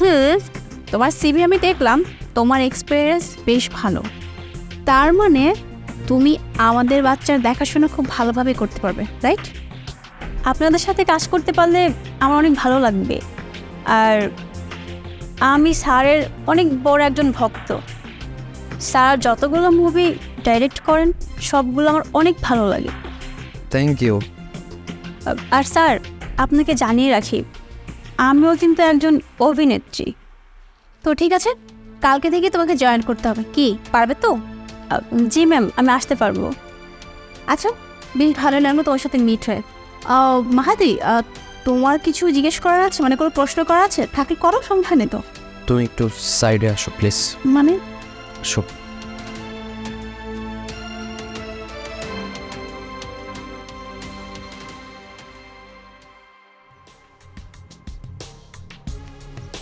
হুম তোমার সিভি আমি দেখলাম তোমার এক্সপিরিয়েন্স বেশ ভালো। তার মানে তুমি আমাদের বাচ্চার দেখাশোনা খুব ভালোভাবে করতে পারবে রাইট আপনাদের সাথে কাজ করতে পারলে আমার অনেক ভালো লাগবে। আর আমি স্যারের অনেক বড় একজন ভক্ত। স্যার যতগুলো মুভি ডাইরেক্ট করেন সবগুলো আমার অনেক ভালো লাগে। থ্যাংক ইউ আর স্যার আপনাকে জানিয়ে রাখি আমিও কিন্তু একজন অভিনেত্রী। তো ঠিক আছে কালকে থেকে তোমাকে জয়েন করতে হবে। কি পারবে তো? জি ম্যাম আমি আসতে পারব। আচ্ছা বেশ ভালো লাগল তোমার সাথে মিট হয়ে। মাহাদি তোমার কিছু জিজ্ঞেস করার আছে? মানে কোনো প্রশ্ন করা আছে? থাকলে করো নেই তো। তুমি একটু সাইডে আসো প্লিজ মানে? আসো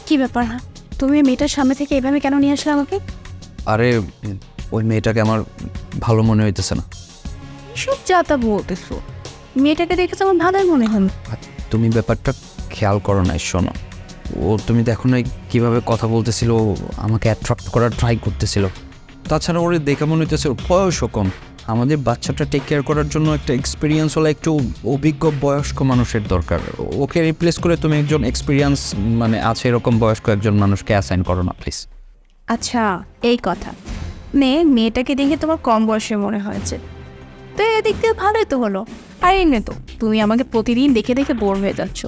কি ব্যাপার হ্যাঁ? তুমি মেয়েটার সামনে থেকে এভাবে কেন নিয়ে আসলে আমাকে? আরে ওই মেয়েটাকে আমার ভালো মনে হইতেছে না। সব যা তা বলতেছো। মেয়েটাকে দেখে তো আমার ভালোই মনে হয়। তুমি ব্যাপারটা খেয়াল করো না শোনো। ও তুমি দেখো না কীভাবে কথা বলতেছিল ও আমাকে অ্যাট্রাক্ট করার ট্রাই করতেছিল। তাছাড়া ওর দেখে মনে হইতেছে বয়সও কম। আমাদের বাচ্চাটা টেক কেয়ার করার জন্য একটা এক্সপিরিয়েন্স হলো একটু অভিজ্ঞ বয়স্ক মানুষের দরকার। ওকে রিপ্লেস করে তুমি একজন এক্সপিরিয়েন্স মানে আছে এরকম বয়স্ক একজন মানুষকে অ্যাসাইন করো না প্লিজ আচ্ছা এই কথা। নে মেয়েটাকে দেখে তোমার কম বয়সে মনে হয়েছে। তো এদিক দিয়ে ভালোই তো হলো। আর এমনি তো, তুমি আমাকে প্রতিদিন দেখে দেখে বোর হয়ে যাচ্ছ।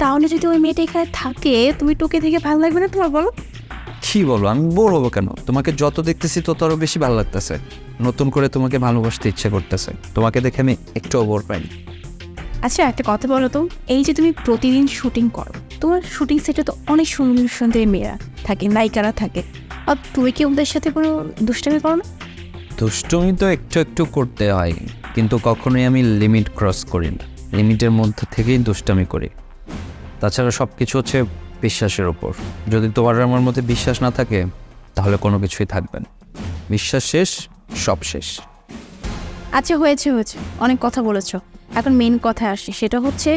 তাহলে যদি ওই মেয়েটা এখানে থাকে, তুমি টোকে দেখে ভালো লাগবে না তোমার বলো? কি বলো আমি বোর হব কেন? তোমাকে যত দেখতেছি তত আরও বেশি ভালো লাগতেছে। নতুন করে তোমাকে ভালোবাসতে ইচ্ছে করতেছে। তোমাকে দেখে আমি একটু বোর পাইনি আচ্ছা একটা কথা বলো তো। এই যে তুমি প্রতিদিন শুটিং করো তোমার শুটিং সেটে তো অনেক সুন্দর সুন্দর মেয়েরা থাকে নায়িকারা থাকে। আর তুমি কি ওদের সাথে কোনো দুষ্টামি করো না? দুষ্টুমি তো একটু একটু করতে হয় কিন্তু কখনোই আমি লিমিট ক্রস করি না। লিমিটের মধ্যে থেকেই দুষ্টামি করি। তাছাড়া সব কিছু হচ্ছে বিশ্বাসের ওপর যদি তোমার আমার মধ্যে বিশ্বাস না থাকে তাহলে কোনো কিছুই থাকবে না। বিশ্বাস শেষ সব শেষ। আচ্ছা হয়েছে হয়েছে। অনেক কথা বলেছ। এখন মেন কথা আসি। সেটা হচ্ছে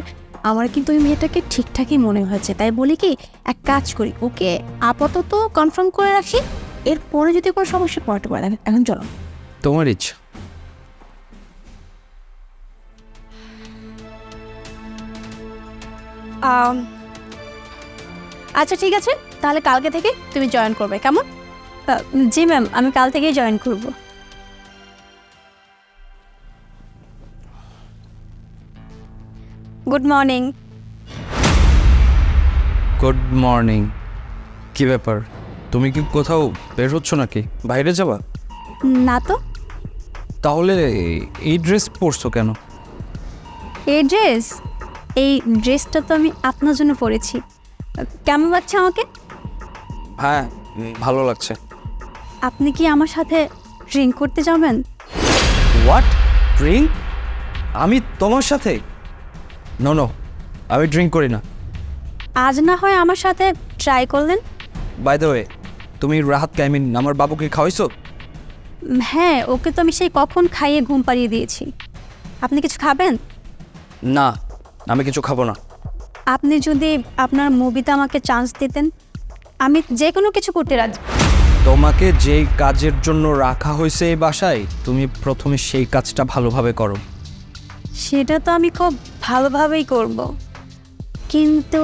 আমার কিন্তু ওই মেয়েটাকে ঠিকঠাকই মনে হয়েছে। তাই বলি কি এক কাজ করি। ওকে আপাতত কনফার্ম করে রাখি। এরপরে যদি কোনো সমস্যা পড়াতে পারে এখন চলো। তোমার ইচ্ছা। আম, আচ্ছা ঠিক আছে। তাহলে কালকে থেকে তুমি জয়েন করবে কেমন? জি ম্যাম আমি কাল থেকেই জয়েন করব। গুড মর্নিং গুড মর্নিং কি ব্যাপার? তুমি কি কোথাও বের হচ্ছ নাকি? বাইরে যাবা? না তো। তাহলে এই ড্রেস পরছো কেন? এই ড্রেস এই ড্রেসটা তো আমি আপনার জন্য পরেছি। কেমন লাগছে আমাকে? হ্যাঁ ভালো লাগছে। আপনি কি আমার সাথে ড্রিঙ্ক করতে যাবেন? হোয়াট ড্রিঙ্ক আমি তোমার সাথে? নো নো আমি ড্রিঙ্ক করি না। আজ না হয় আমার সাথে ট্রাই করলেন? বাই দ্য ওয়ে তুমি রাহাত আই মিন আমার বাবুকে খাওয়াইছো? হ্যাঁ ওকে তো আমি সেই কখন খাইয়ে ঘুম পাড়িয়ে দিয়েছি। আপনি কিছু খাবেন? না আমি কিছু খাব না। আপনি যদি আপনার মুভিতে আমাকে চান্স দিতেন আমি যে কোনো কিছু করতে রাজি। তোমাকে যেই কাজের জন্য রাখা হয়েছে এই বাসায় তুমি প্রথমে সেই কাজটা ভালোভাবে করো। সেটা তো আমি খুব ভালোভাবেই করব। কিন্তু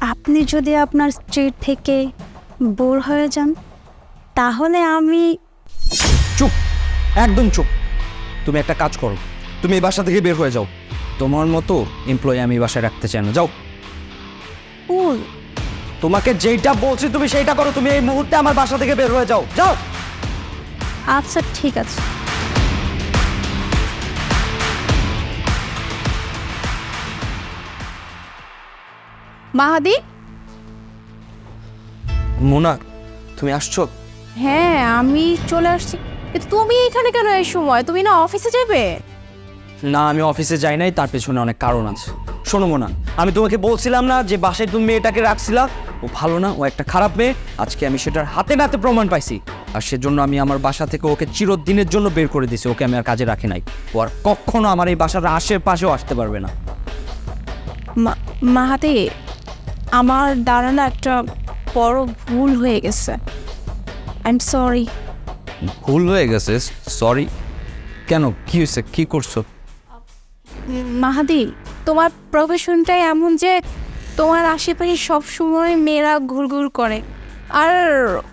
আপনি যদি আপনার স্ট্রিট থেকে বোর হয়ে যান তাহলে আমি চুপ! একদম চুপ! তুমি একটা কাজ করো। তুমি এই বাসা থেকে বের হয়ে যাও। তোমার মতো এমপ্লয়ি আমি বাসায় রাখতে চাই না। যাও। উল তোমাকে যেইটা বলছি তুমি সেইটা করো তুমি এই মুহূর্তে আমার বাসা থেকে বের হয়ে যাও। যাও। আচ্ছা ঠিক আছে। মাহাদি? মোনা তুমি আসছো? হ্যাঁ আমি চলে আসছি। কিন্তু তুমি এখানে কেন এই সময়? তুমি না অফিসে যাবে? না আমি অফিসে যাই নাই তার পেছনে অনেক কারণ আছে। শোনো মোনা আমি তোমাকে বলছিলাম না যে বাসায় তুমি মেয়েটাকে রাখছিলা? ও ভালো না ও একটা খারাপ মেয়ে। আজকে আমি সেটার হাতে নাতে প্রমাণ পাইছি। আর সেজন্য আমি আমার বাসা থেকে ওকে চিরদিনের জন্য বের করে দিছি ওকে আমি আর কাজে রাখি নাই। ও আর কখনো আমার এই বাসার আশেপাশেও আসতে পারবে না। মাহাদি আমার দ্বারা না একটা বড় ভুল হয়ে গেছে। আই এম সরি ভুল হয়ে গেছে সরি কেন? কি হয়েছে? কি করছ? মাহাদি তোমার প্রফেশনটাই এমন যে তোমার আশেপাশে সব সময় মেয়েরা ঘুরঘুর করে। আর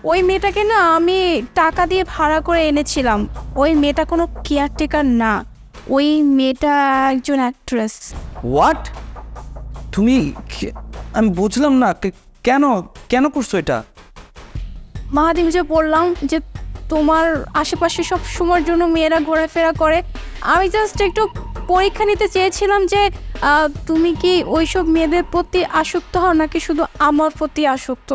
ওই মেয়েটাকে না আমি টাকা দিয়ে ভাড়া করে এনেছিলাম। ওই মেয়েটা কোনো কেয়ারটেকার না। ওই মেয়েটা একজন অ্যাক্ট্রেস হোয়াট তুমি আমি বুঝলাম না কেন কেন করছ এটা? মাহাদিম যে বললাম যে তোমার আশেপাশে সব সময়ের জন্য মেয়েরা ঘোরাফেরা করে। আমি জাস্ট একটু পরীক্ষা নিতে চেয়েছিলাম যে তুমি কি ওইসব মেয়েদের প্রতি আসক্ত হও নাকি শুধু আমার প্রতি আসক্ত?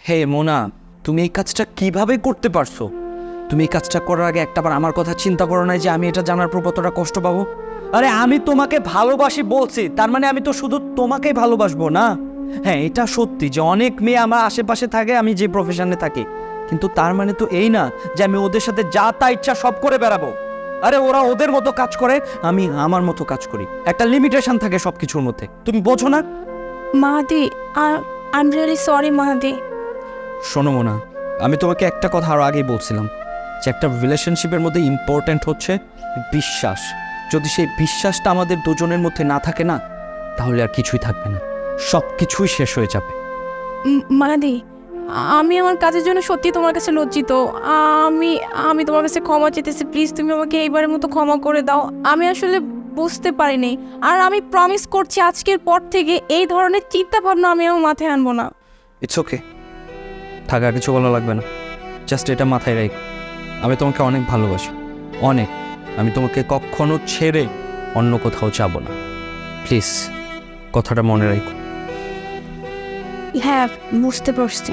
হে মোনা, তুমি এই কাজটা কীভাবে করতে পারছ? তুমি এই কাজটা করার আগে একটাবার আমার কথা চিন্তা করো না যে আমি এটা জানার পর কতটা কষ্ট পাবো? আরে আমি তোমাকে ভালোবাসি বলছি, তার মানে আমি তো শুধু তোমাকে ভালোবাসবো না? হ্যাঁ এটা সত্যি যে অনেক মেয়ে আমার আশেপাশে থাকে, আমি যে প্রফেশনে থাকি। কিন্তু তার মানে তো এই না যে আমি ওদের সাথে যা তা ইচ্ছা সব করে বেড়াবো। আরে ওরা ওদের মতো কাজ করে আমি আমার মতো কাজ করি। একটা লিমিটেশন থাকে সব কিছুর মধ্যে। তুমি বোঝো না? Mahadi I am really sorry Mahadi. শোনো মোনা আমি তোমাকে একটা কথা আরও আগেই বলছিলাম যে একটা রিলেশনশিপের মধ্যে ইম্পর্ট্যান্ট হচ্ছে বিশ্বাস। যদি সেই বিশ্বাসটা আমাদের দুজনের মধ্যে না থাকে না তাহলে আর কিছুই থাকবে না। সব কিছুই শেষ হয়ে যাবে। মাহাদি আমি আমার কাজের জন্য সত্যি তোমার কাছে লজ্জিত। আমি আমি তোমার কাছে ক্ষমা চেতেছি প্লিজ, তুমি আমাকে এইবারের মতো ক্ষমা করে দাও। আমি আসলে বুঝতে পারিনি। আর আমি প্রমিস করছি আজকের পর থেকে এই ধরনের চিন্তা ভাবনা আমি আমার মাথায় আনব না। ইটস ওকে থাকা কিছু বলা লাগবে না। জাস্ট এটা মাথায় রাখ। আমি তোমাকে অনেক ভালোবাসি। অনেক। আমি তোমাকে কখনো ছেড়ে অন্য কোথাও যাব না। প্লিজ কথাটা মনে রাখো। হ্যাঁ বুঝতে পারছি।